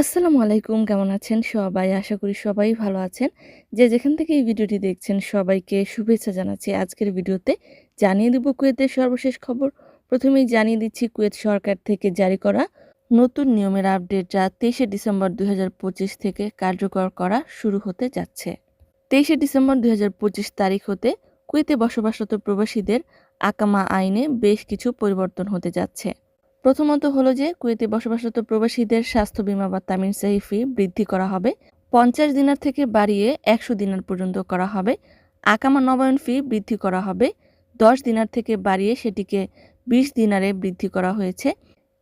আসসালামু আলাইকুম, কেমন আছেন সবাই? আশা করি সবাই ভালো আছেন। যে যেখান থেকে এই ভিডিওটি দেখছেন, সবাইকে শুভেচ্ছা জানাচ্ছি। আজকের ভিডিওতে জানিয়ে দেব কুয়েতের সর্বশেষ খবর। প্রথমেই জানিয়ে দিচ্ছি, কুয়েত সরকার থেকে জারি করা নতুন নিয়মের আপডেট যা তেইশে ডিসেম্বর দুই হাজার পঁচিশ থেকে কার্যকর করা শুরু হতে যাচ্ছে। তেইশে ডিসেম্বর দুই হাজার পঁচিশ তারিখ হতে কুয়েতে বসবাসরত প্রবাসীদের আকামা আইনে বেশ কিছু পরিবর্তন হতে যাচ্ছে। প্রথমত হলো যে কুয়েতে বসবাসরত প্রবাসীদের স্বাস্থ্য বীমা বা তামিন সাহি ফি বৃদ্ধি করা হবে। পঞ্চাশ দিনার থেকে বাড়িয়ে একশো দিনার পর্যন্ত করা হবে। আকামা নবায়ন ফি বৃদ্ধি করা হবে। দশ দিনার থেকে বাড়িয়ে সেটিকে বিশ দিনারে বৃদ্ধি করা হয়েছে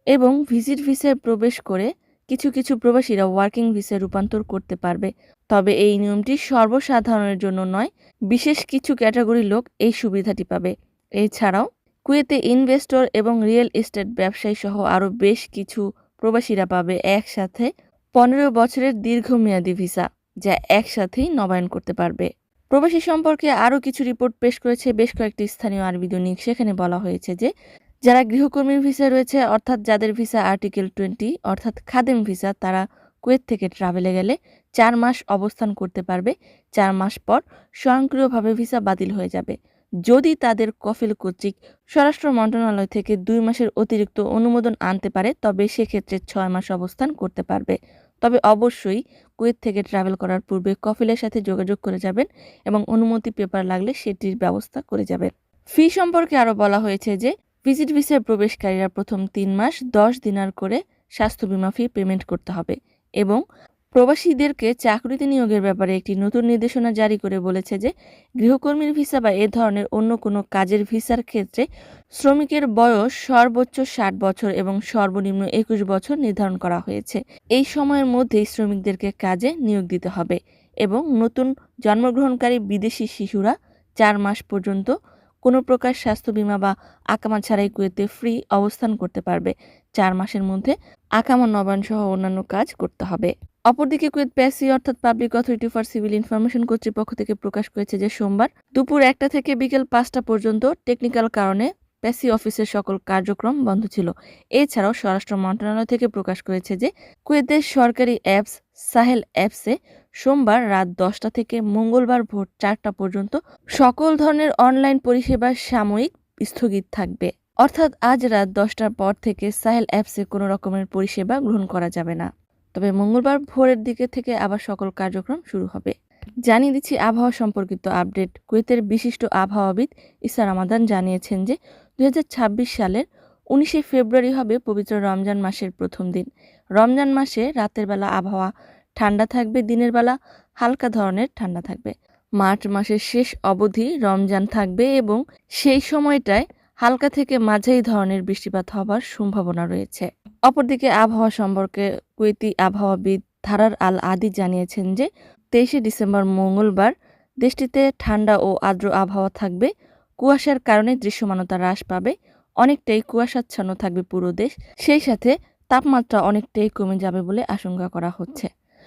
এবং ভিজিট ভিসায় প্রবেশ করে কিছু কিছু প্রবাসীরা ওয়ার্কিং ভিসায় রূপান্তর করতে পারবে। তবে এই নিয়মটি সর্বসাধারণের জন্য নয়, বিশেষ কিছু ক্যাটাগরির লোক এই সুবিধাটি পাবে। এছাড়াও কুয়েতে ইনভেস্টর এবং রিয়েল এস্টেট ব্যবসায়ী সহ আরও বেশ কিছু প্রবাসীরা পাবে একসাথে পনেরো বছরের দীর্ঘমেয়াদী ভিসা, যা একসাথেই নবায়ন করতে পারবে। প্রবাসী সম্পর্কে আরও কিছু রিপোর্ট পেশ করেছে বেশ কয়েকটি স্থানীয় আরবি দৈনিক। সেখানে বলা হয়েছে যে, যারা গৃহকর্মীর ভিসা রয়েছে, অর্থাৎ যাদের ভিসা আর্টিকেল টোয়েন্টি, অর্থাৎ খাদেম ভিসা, তারা কুয়েত থেকে ট্রাভেলে গেলে চার মাস অবস্থান করতে পারবে। চার মাস পর স্বয়ংক্রিয়ভাবে ভিসা বাতিল হয়ে যাবে। যদি তাদের কফিল কর্তৃক স্বরাষ্ট্র মন্ত্রণালয় থেকে দুই মাসের অতিরিক্ত অনুমোদন আনতে পারে, তবে সেক্ষেত্রে ছয় মাস অবস্থান করতে পারবে। তবে অবশ্যই কুয়েত থেকে ট্রাভেল করার পূর্বে কফিলের সাথে যোগাযোগ করে যাবেন এবং অনুমতি পেপার লাগলে সেটির ব্যবস্থা করে যাবেন। ফি সম্পর্কে আরও বলা হয়েছে যে, ভিজিট ভিসায় প্রবেশকারীরা প্রথম তিন মাস দশ দিনার করে স্বাস্থ্য বিমা ফি পেমেন্ট করতে হবে এবং প্রবাসীদেরকে চাকরিতে নিয়োগের ব্যাপারে একটি নতুন নির্দেশনা জারি করে বলেছে যে, গৃহকর্মীর ভিসা বা এ ধরনের অন্য কোনো কাজের ভিসার ক্ষেত্রে শ্রমিকের বয়স সর্বোচ্চ ষাট বছর এবং সর্বনিম্ন একুশ বছর নির্ধারণ করা হয়েছে। এই সময়ের মধ্যেই শ্রমিকদেরকে কাজে নিয়োগ দিতে হবে এবং নতুন জন্মগ্রহণকারী বিদেশি শিশুরা চার মাস পর্যন্ত কোনো প্রকার স্বাস্থ্য বিমা বা আকামা ছাড়াই কুয়েতে ফ্রি অবস্থান করতে পারবে। চার মাসের মধ্যে আকামা নবায়ন সহ অন্যান্য কাজ করতে হবে। অপরদিকে কুয়েত প্যাসি, অর্থাৎ public authority for civil information কর্তৃপক্ষ থেকে প্রকাশ করেছে যে সোমবার দুপুর একটা থেকে বিকেল পাঁচটা পর্যন্ত টেকনিক্যাল কারণে প্যাসি অফিসের সকল কার্যক্রম বন্ধ ছিল। এছাড়াও স্বরাষ্ট্র মন্ত্রণালয় থেকে প্রকাশ করেছে যে কুয়েতের সরকারি অ্যাপস, সাহেল অ্যাপসে সোমবার রাত দশটা থেকে মঙ্গলবার ভোর চারটা পর্যন্ত সকল ধরনের অনলাইন পরিষেবা সাময়িক স্থগিত থাকবে। অর্থাৎ আজ রাত দশটার পর থেকে সাহেল অ্যাপসে কোনো রকমের পরিষেবা গ্রহণ করা যাবে না। তবে মঙ্গলবার ভোরের দিকে থেকে আবার সকল কার্যক্রম শুরু হবে। জানিয়ে দিচ্ছি আবহাওয়া সম্পর্কিত আপডেট। কুয়েতের বিশিষ্ট আবহাওয়াবিদ ইসা রামাদান জানিয়েছেন যে দু হাজার ছাব্বিশ সালের উনিশে ফেব্রুয়ারি হবে পবিত্র রমজান মাসের প্রথম দিন। রমজান মাসে রাতের বেলা আবহাওয়া ঠান্ডা থাকবে, দিনের বেলা হালকা ধরনের ঠান্ডা থাকবে। মার্চ মাসের শেষ অবধি রমজান থাকবে এবং সেই সময়টায় হালকা থেকে মাঝারি ধরনের বৃষ্টিপাত হবার সম্ভাবনা রয়েছে। অপরদিকে আবহাওয়া সম্পর্কে কুয়েতি আবহাওয়াবিদ ধারার আল আদি জানিয়েছেন যে, তেইশে ডিসেম্বর মঙ্গলবার দেশটিতে ঠান্ডা ও আর্দ্র আবহাওয়া থাকবে। কুয়াশার কারণে দৃশ্যমানতা হ্রাস পাবে, অনেকটাই কুয়াশাচ্ছন্ন থাকবে পুরো দেশ। সেই সাথে তাপমাত্রা অনেকটাই কমে যাবে বলে আশঙ্কা করা হচ্ছে।